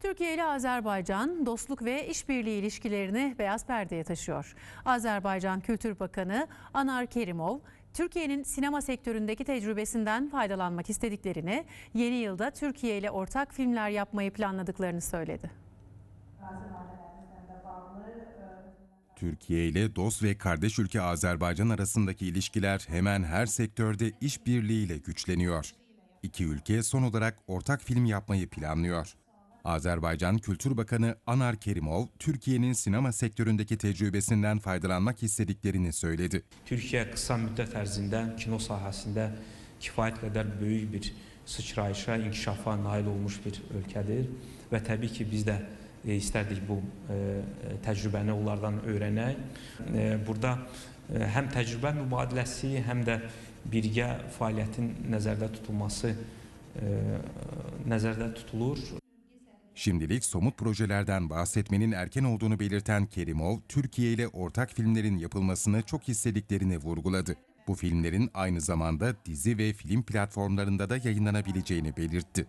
Türkiye ile Azerbaycan dostluk ve işbirliği ilişkilerini beyaz perdeye taşıyor. Azerbaycan Kültür Bakanı Anar Kerimov, Türkiye'nin sinema sektöründeki tecrübesinden faydalanmak istediklerini, yeni yılda Türkiye ile ortak filmler yapmayı planladıklarını söyledi. Türkiye ile dost ve kardeş ülke Azerbaycan arasındaki ilişkiler hemen her sektörde işbirliğiyle güçleniyor. İki ülke son olarak ortak film yapmayı planlıyor. Azerbaycan Kültür Bakanı Anar Kerimov, Türkiye'nin sinema sektöründeki tecrübesinden faydalanmak istediklerini söyledi. Türkiyə qısa müddət ərzində kino sahəsində kifayət qədər böyük bir sıçrayışa, inkişafa nail olmuş bir ölkədir və təbii ki, biz də e, istərdik bu e, təcrübəni onlardan öyrənək. E, burada e, həm təcrübə mübadiləsi, həm də birgə fəaliyyətin nəzərdə tutulması e, nəzərdə tutulur. Şimdilik somut projelerden bahsetmenin erken olduğunu belirten Kerimov, Türkiye ile ortak filmlerin yapılmasını çok istediklerini vurguladı. Bu filmlerin aynı zamanda dizi ve film platformlarında da yayınlanabileceğini belirtti.